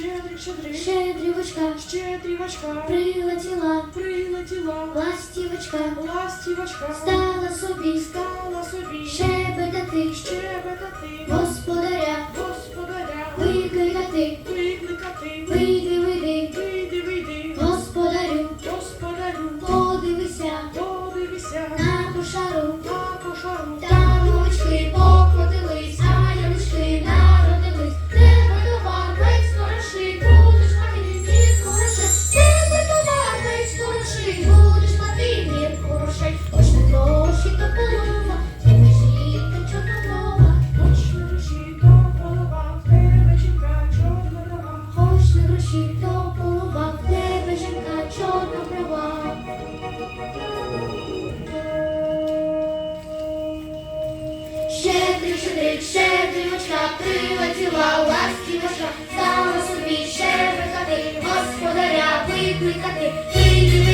Щедрик, щедрик, щедрівочка, щедрівочка, прилетіла, прилетіла, ластівочка, ластівочка, стала собі. чи то полуба, в тебе жінка чорна права. Щедрий, щедрик, прилетіла ласківочка, стала собі щедрихати, господаря викликати, ти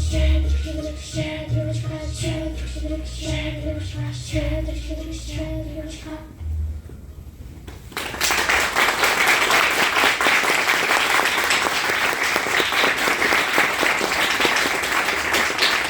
Thank you.